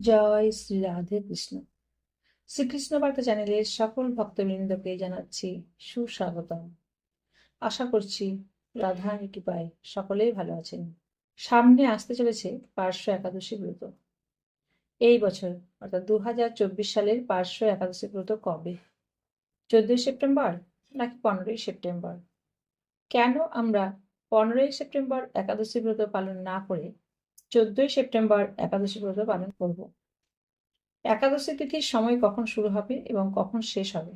জয় শ্রী রাধে কৃষ্ণ। শ্রীকৃষ্ণ বার্তা চ্যানেলের সকল ভক্তবৃন্দকে জানাচ্ছি সুস্বাগতম। আশা করছি রাধারানী কৃপায় সকলেই ভালো আছেন। সামনে আসতে চলেছে পার্শ্ব একাদশী ব্রত। এই বছর, অর্থাৎ দু হাজার চব্বিশ সালের পার্শ্ব একাদশী ব্রত কবে? চোদ্দই সেপ্টেম্বর নাকি পনেরোই সেপ্টেম্বর? কেন আমরা পনেরোই সেপ্টেম্বর একাদশী ব্রত পালন না করে চোদ্দই সেপ্টেম্বর একাদশী ব্রত পালন করব। একাদশী তিথির সময় কখন শুরু হবে এবং কখন শেষ হবে?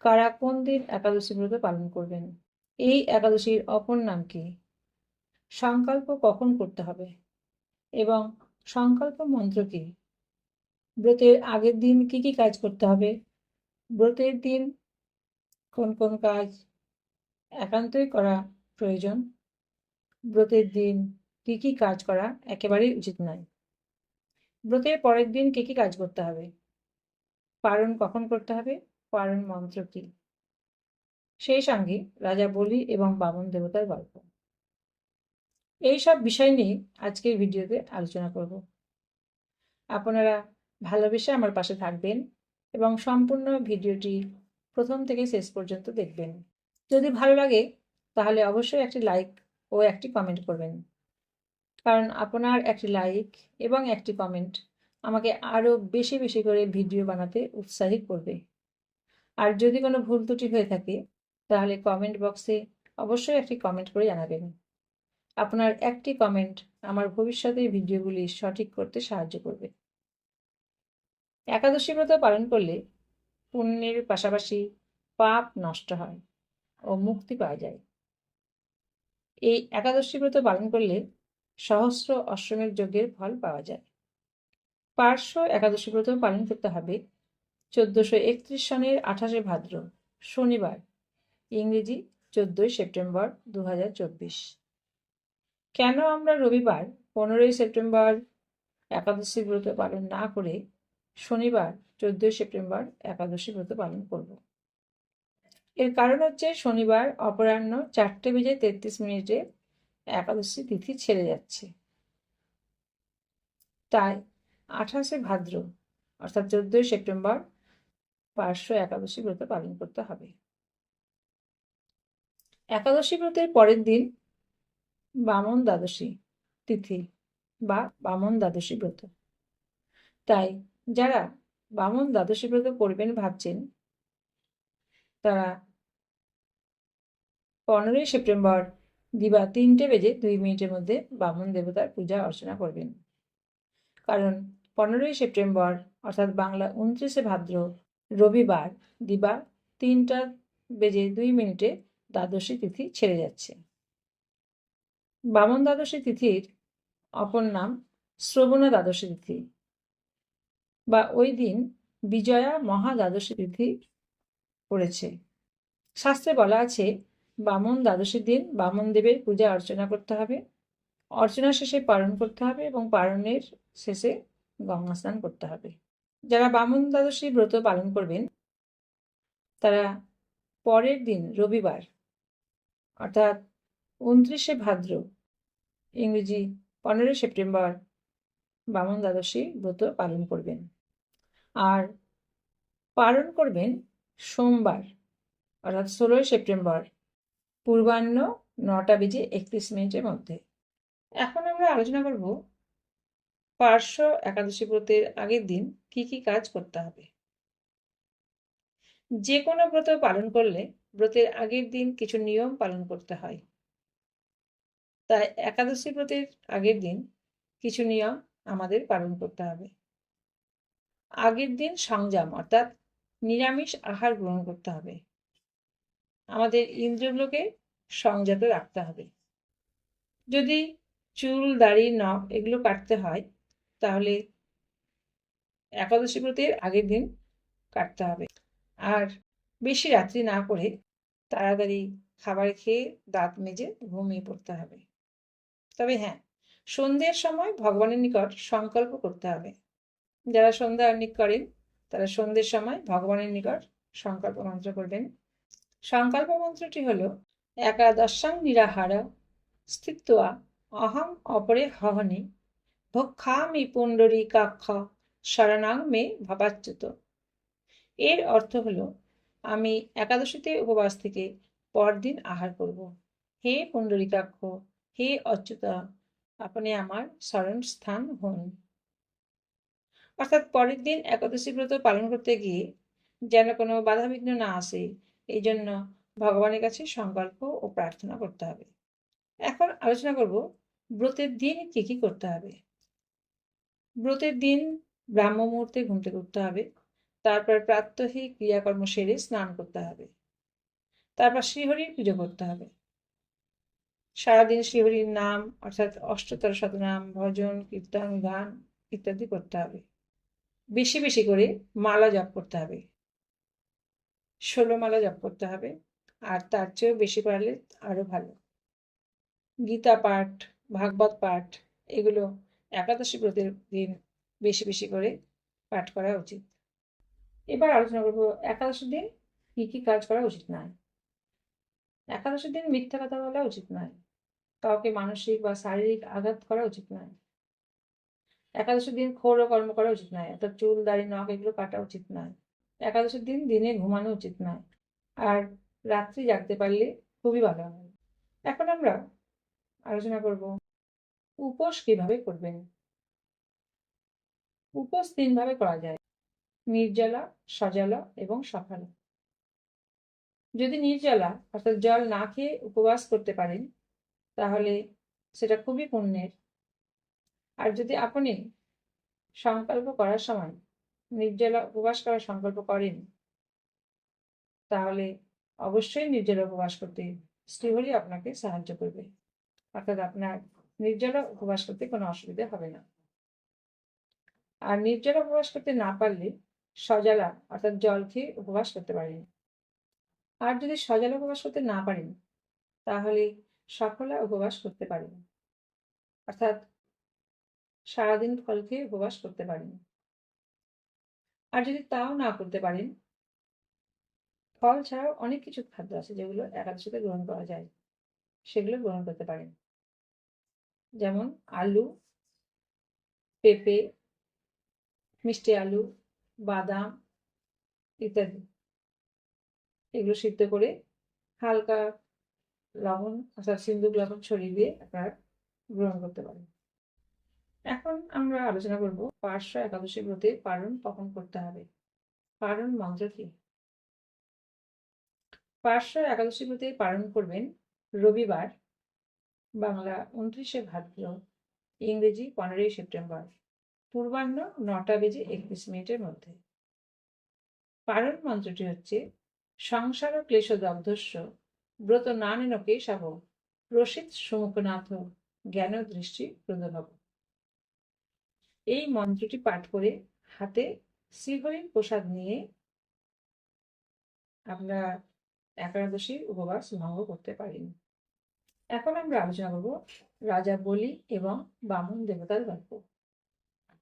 কারা কোন দিন একাদশী ব্রত পালন করবেন? এই একাদশীর অপর নাম কি? সংকল্প কখন করতে হবে? এবং সংকল্প মন্ত্র কি? ব্রতের আগের দিন কি কি কাজ করতে হবে? ব্রতের দিন কোন কোন কাজ একান্তই করা প্রয়োজন? ব্রতের দিন কি কি কাজ করা একেবারেই উচিত নয়। ব্রতের পরের দিন কি কি কাজ করতে হবে? পারণ কখন করতে হবে? পারণ মন্ত্র কি? সেই সঙ্গে রাজা বলি এবং বামন দেবতার গল্প। এই সব বিষয় নিয়ে আজকের ভিডিওতে আলোচনা করব। আপনারা ভালোবেসে আমার পাশে থাকবেন এবং সম্পূর্ণ ভিডিওটি প্রথম থেকে শেষ পর্যন্ত দেখবেন। যদি ভালো লাগে, তাহলে অবশ্যই একটি লাইক ও একটি কমেন্ট করবেন। কারণ আপনার একটি লাইক এবং একটি কমেন্ট আমাকে আরও বেশি বেশি করে ভিডিও বানাতে উৎসাহী করবে। আর যদি কোনো ভুল ত্রুটি হয়ে থাকে, তাহলে কমেন্ট বক্সে অবশ্যই একটি কমেন্ট করে জানাবেন। আপনার একটি কমেন্ট আমার ভবিষ্যতের ভিডিওগুলি সঠিক করতে সাহায্য করবে। একাদশী ব্রত পালন করলে পুণ্যের পাশাপাশি পাপ নষ্ট হয় ও মুক্তি পাওয়া যায়। এই একাদশী ব্রত পালন করলে সহস্র অশ্বমের যজ্ঞের ফল পাওয়া যায়। পার্শ্ব একাদশী ব্রত পালন করতে হবে। চোদ্দশো একত্রিশ সনের আঠাশে ভাদ্র, শনিবার, ইংরেজি চোদ্দই সেপ্টেম্বর দু হাজার চব্বিশ। কেন আমরা রবিবার পনেরোই সেপ্টেম্বর একাদশী ব্রত পালন না করে শনিবার চোদ্দই সেপ্টেম্বর একাদশী ব্রত পালন করব? এর কারণ হচ্ছে শনিবার অপরাহ্ন চারটে বেজে তেত্রিশ মিনিটে একাদশী তিথি ছেড়ে যাচ্ছে। তাই আঠাশে ভাদ্র, অর্থাৎ চোদ্দই সেপ্টেম্বর, পার্শ্ব একাদশী ব্রত পালন করতে হবে। একাদশী ব্রতের পরের দিন বামন দ্বাদশী তিথি বা বামন দ্বাদশী ব্রত। তাই যারা বামন দ্বাদশী ব্রত করবেন ভাবছেন, তারা পনেরোই সেপ্টেম্বর দিবা তিনটে বেজে দুই মিনিটের মধ্যে বামন দেবতার পূজা অর্চনা করবেন। কারণ পনেরোই সেপ্টেম্বর, অর্থাৎ বাংলা উনত্রিশে ভাদ্র, রবিবার, দিবা তিনটা বেজে দুই মিনিটে দ্বাদশী তিথি ছেড়ে যাচ্ছে। বামন দ্বাদশী তিথির অপর নাম শ্রবণা দ্বাদশী তিথি। বা ওই দিন বিজয়া মহা দ্বাদশী তিথি পড়েছে। শাস্ত্রে বলা আছে বামন দ্বাদশীর দিন বামন দেবের পূজা অর্চনা করতে হবে। অর্চনা শেষে পালন করতে হবে এবং পালনের শেষে গঙ্গা স্নান করতে হবে। যারা বামন দ্বাদশী ব্রত পালন করবেন, তারা পরের দিন রবিবার, অর্থাৎ উনত্রিশে ভাদ্র, ইংরেজি পনেরোই সেপ্টেম্বর, বামন দ্বাদশী ব্রত পালন করবেন। আর পালন করবেন সোমবার, অর্থাৎ ষোলোই সেপ্টেম্বর পূর্বাহ্ন নটা বেজে একত্রিশ মিনিটের মধ্যে। এখন আমরা আলোচনা করব পার্শ্ব একাদশী ব্রতের আগের দিন কি কি কাজ করতে হবে। যে কোনো ব্রত পালন করলে ব্রতের আগের দিন কিছু নিয়ম পালন করতে হয়। তাই একাদশী ব্রতের আগের দিন কিছু নিয়ম আমাদের পালন করতে হবে। আগের দিন সংযম অর্থাৎ নিরামিষ আহার গ্রহণ করতে হবে। আমাদের ইন্দ্রিয়গুলোকে সংযত রাখতে হবে। যদি চুল, দাড়ি, নখ এগুলো কাটতে হয়, তাহলে একাদশী ব্রতের আগের দিন কাটতে হবে। আর বেশি রাত্রি না করে তাড়াতাড়ি খাবার খেয়ে দাঁত মেজে ঘুমিয়ে পড়তে হবে। তবে হ্যাঁ সন্ধ্যের সময় ভগবানের নিকট সংকল্প করতে হবে। যারা সন্ধ্যা অর্নিক করেন, তারা সন্ধ্যের সময় ভগবানের নিকট সংকল্প মন্ত্র করবেন। সংকল্প মন্ত্রটি হল একাদশাং নিরাহার স্থিত্বা অহং অপরে হহনি। ভক্ষামি পুণ্ডরীকাক্ষ শরণাং মে ভাবাচ্যুত। এর অর্থ হলো, আমি একাদশীতে উপবাস থেকে পরদিন আহার করব। হে পুণ্ডরীকাক্ষ হে অচ্যুতা, আপনি আমার স্মরণ স্থান হন। অর্থাৎ পরের দিন একাদশী ব্রত পালন করতে গিয়ে যেন কোনো বাধাবিঘ্ন না আসে, এই জন্য ভগবানের কাছে সংকল্প ও প্রার্থনা করতে হবে। এখন আলোচনা করব ব্রতের দিন কি কি করতে হবে। ব্রতের দিন ব্রাহ্ম মুহূর্তে ঘুম থেকে উঠতে হবে, তারপর প্রাত্যহিক ক্রিয়াকর্ম সেরে স্নান করতে হবে, তারপর শ্রীহরির পুজো করতে হবে। সারাদিন শ্রীহরির নাম অর্থাৎ অষ্টতর শতনাম, ভজন, কীর্তন, গান ইত্যাদি করতে হবে। বেশি বেশি করে মালা জপ করতে হবে। ষোলো মালা জপ করতে হবে। আর তার চেয়েও বেশি পারলে আরও ভালো। গীতা পাঠ, ভাগবত পাঠ, এগুলো একাদশী ব্রতের দিন বেশি বেশি করে পাঠ করা উচিত। এবার আলোচনা করব, একাদশীর দিন কি কি কাজ করা উচিত নয়? একাদশীর দিন মিথ্যা কথা বলা উচিত নয়। কাউকে মানসিক বা শারীরিক আঘাত করা উচিত নয়। একাদশীর দিন ক্ষৌর কর্ম করা উচিত নয়, অর্থাৎ চুল, দাড়ি, নখ এগুলো কাটা উচিত নয়। একাদশীর দিন দিনে ঘুমানো উচিত নয়। আর রাত্রি জাগতে পারলে খুবই ভালো হয়। এখন আমরা আলোচনা করব উপোস কীভাবে করবেন? উপোস তিনভাবে করা যায়। নির্জলা, সজলা এবং সকালা যদি নির্জলা অর্থাৎ জল না খেয়ে উপবাস করতে পারেন, তাহলে সেটা খুবই পুণ্যের। আর যদি আপনি সংকল্প করার সময় নির্জলা উপবাস করার সংকল্প করেন, তাহলে অবশ্যই নির্জলা উপবাস করতে শ্রীহরি আপনাকে সাহায্য করবে। অর্থাৎ আপনার নির্জলা উপবাস করতে কোনো অসুবিধা হবে না। আর নির্জলা উপবাস করতে না পারলে সজালা, অর্থাৎ জল খেয়ে উপবাস করতে পারেন। আর যদি সজালা উপবাস করতে না পারেন, তাহলে সফলা উপবাস করতে পারেন। অর্থাৎ সারাদিন ফল খেয়ে উপবাস করতে পারেন। আর যদি তাও না করতে পারেন ফল ছাড়াও অনেক কিছু খাদ্য আছে যেগুলো একাদশীতে গ্রহণ করা যায়। সেগুলো গ্রহণ করতে পারেন। যেমন আলু, পেঁপে, মিষ্টি আলু, বাদাম ইত্যাদি। এগুলো সিদ্ধ করে হালকা লবণ, অর্থাৎ সিন্দুক লবণ ছড়িয়ে দিয়ে আপনারা গ্রহণ করতে পারেন। এখন আমরা আলোচনা করব পার্শ্ব একাদশী ব্রতে পালন কখন করতে হবে? পালন মন্ত্র কি? পার্শ্ব একাদশী ব্রতে পালন করবেন। রবিবার, বাংলা উনত্রিশে ভাদ্র, ইংরেজি পনেরোই সেপ্টেম্বর, পূর্বাহ্ন নটা বেজে একত্রিশ মিনিটের মধ্যে। পালন মন্ত্রটি হচ্ছে, সংসার ক্লেশ দগ্ধস্য ব্রত নানেন কেশব প্রসিত সুমুখনাথ জ্ঞান দৃষ্টি প্রদভব। এই মন্ত্রটি পাঠ করে হাতে শ্রীহরির প্রসাদ নিয়ে আমরা একাদশী উপবাস ভঙ্গ করতে পারেন। এখন আমরা আলোচনা করব রাজা বলি এবং বামন দেবতার গল্প।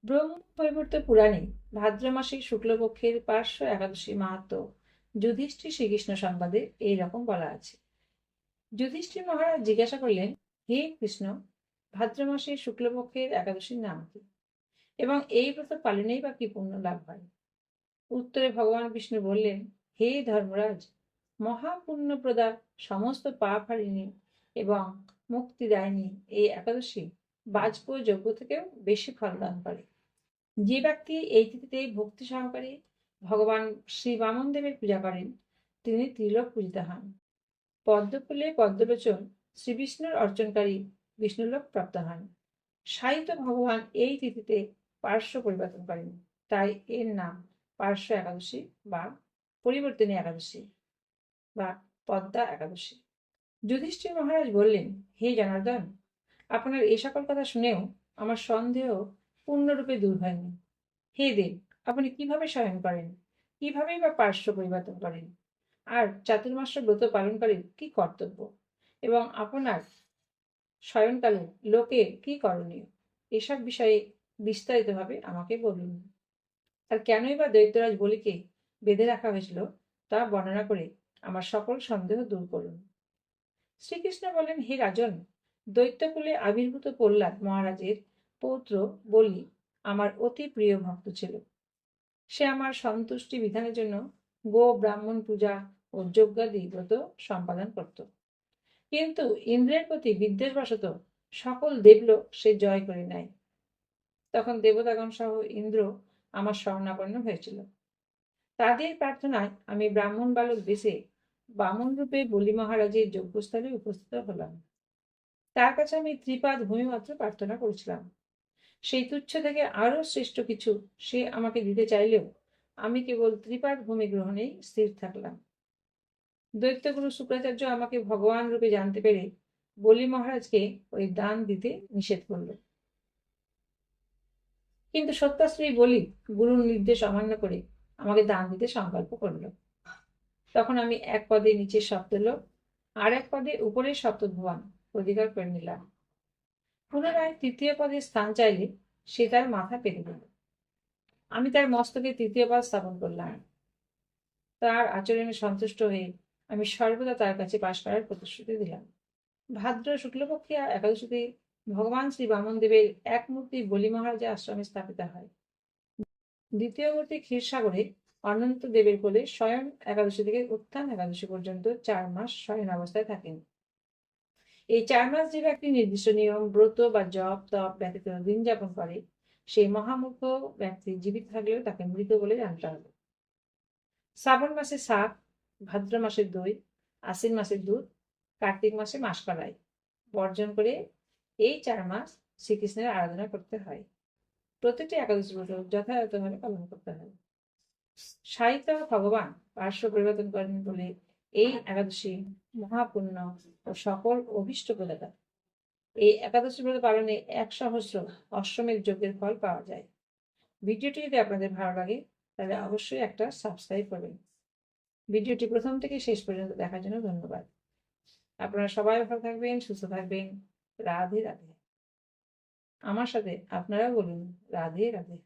ব্রহ্ম পরিবর্ত পুরাণে ভাদ্র মাসিক শুক্লপক্ষের পার্শ্ব একাদশী মাহাত্ম যুধিষ্ঠির শ্রীকৃষ্ণ সংবাদে এই রকম বলা আছে। যুধিষ্ঠির মহারাজ জিজ্ঞাসা করলেন, হে কৃষ্ণ, ভাদ্র মাসের শুক্লপক্ষের একাদশীর নাম কি? এবং এই ব্রত পালনেই বা কি পুণ্য লাভ হয়? উত্তরে ভগবান বিষ্ণু বললেন, হে ধর্মরাজ মহাপুণ্যপ্রদা সমস্ত পাপ হারিনি এবং মুক্তি দেয়নি এই একাদশী বাজপেয় যজ্ঞ থেকেও বেশি ফল দান করে। যে ব্যক্তি এই তিথিতে ভক্তি সহকারে ভগবান শ্রী বামন দেবের পূজা করেন, তিনি ত্রিলোক পূজিত হন। পদ্মফুলে পদ্মলোচন শ্রী বিষ্ণুর অর্চনকারী বিষ্ণুলোক প্রাপ্ত হন। সাহিত্য ভগবান এই তিথিতে পার্শ্ব পরিবর্তন করেন, তাই এর নাম পার্শ্ব একাদশী বা পরিবর্তনী একাদশী। বা পদ্মা একাদশী। যুধিষ্ঠির মহারাজ বললেন, হে জনার্দন, আপনার এই সকল কথা শুনেও আমার সন্দেহ পূর্ণরূপে দূর হয়নি। হে দেব, আপনি কীভাবে স্বয়ং করেন? কিভাবেই বা পার্শ্ব পরিবর্তন করেন? আর চাতুর্মাস ব্রত পালনকারীর কি কর্তব্য? এবং আপনার শয়নকালে লোকে কি করণীয়? এসব বিষয়ে বিস্তারিতভাবে আমাকে বলুন। আর কেনই বা দৈত্যরাজ বলিকে বেঁধে রাখা হয়েছিল তা বর্ণনা করে আমার সকল সন্দেহ দূর করুন। শ্রীকৃষ্ণ বলেন, হে রাজন, দৈত্যকুলে আবির্ভূত প্রহ্লাদ মহারাজের পৌত্র বলি আমার অতি প্রিয় ভক্ত ছিল। সে আমার সন্তুষ্টি বিধানের জন্য গো ব্রাহ্মণ পূজা ও যজ্ঞাদি ব্রত সম্পাদন করত। কিন্তু ইন্দ্রের প্রতি বিদ্বেষবশত সকল দেবলোক সে জয় করে নেয়। তখন দেবতাগণ সহ ইন্দ্র আমার স্বর্ণাপন্ন হয়েছিল। তাদের প্রার্থনায় আমি ব্রাহ্মণ বালক বেশে বামন রূপে বলি মহারাজের যজ্ঞস্থলে উপস্থিত হলাম। তার কাছে আমি ত্রিপাদ ভূমি মাত্র প্রার্থনা করেছিলাম। সেই তুচ্ছ থেকে আরও শ্রেষ্ঠ কিছু সে আমাকে দিতে চাইলেও আমি কেবল ত্রিপাদ ভূমি গ্রহণেই স্থির থাকলাম। দৈত্যগুরু শুক্রাচার্য আমাকে ভগবান রূপে জানতে পেরে বলি মহারাজকে ওই দান দিতে নিষেধ করল। কিন্তু সত্যাশ্রী বলি গুরুর নির্দেশ অমান্য করে আমাকে দান দিতে সংকল্প করল। তখন আমি এক পদে নিচের সপ্তলোক আর এক পদে উপরের সপ্তভুবন অধিকার করে নিলাম। পুনরায় তৃতীয় পদে স্থান চাইলে সে তার মাথা পেতে দিল আমি তার মস্তকে তৃতীয় পদ স্থাপন করলাম। তার আচরণে সন্তুষ্ট হয়ে আমি সর্বদা তার কাছে পাশ করার প্রতিশ্রুতি দিলাম। ভাদ্র শুক্লপক্ষিয়া একাদশীতে ভগবান শ্রী বামন দেবের এক মূর্তি বলি মহারাজের আশ্রমে স্থাপিত হয়। দ্বিতীয় মূর্তি ক্ষীরসাগরে অনন্ত দেবের কোলে স্বয়ং একাদশী থেকে উত্থান একাদশী পর্যন্ত চার মাস শয়ন অবস্থায় থাকেন। এই চার মাস যে ব্যক্তি নির্দিষ্ট নিয়ম, ব্রত বা জপ, তপ ব্যতীত দিন যাপন করে। সেই মহামুখ ব্যক্তি জীবিত থাকলেও তাকে মৃত বলে জানতে হবে। শ্রাবণ মাসে শাক, ভাদ্র মাসের দই, আশ্বিন মাসের দুধ, কার্তিক মাসে মাস করাই বর্জন করে এই চার মাস শ্রীকৃষ্ণের আরাধনা করতে হয়। প্রতিটি একাদশী ব্রত যথাযথভাবে পালন করতে হয়। সাহিত্য ভগবান, পার্শ্ব পরিবর্তন করেন বলে এই একাদশী মহাপুণ্য ও সকল অভিষ্ট প্রদাতা এই একাদশী ব্রত পালনে এক সহস্র অশ্বমেধ যজ্ঞের ফল পাওয়া যায়। ভিডিওটি যদি আপনাদের ভালো লাগে, তাহলে অবশ্যই একটা সাবস্ক্রাইব করবেন। ভিডিওটি প্রথম থেকে শেষ পর্যন্ত দেখার জন্য ধন্যবাদ। আপনারা সবাই ভালো থাকবেন, সুস্থ থাকবেন। রাধে রাধে। আমার সাথে আপনারাও বলুন, রাধে রাধে।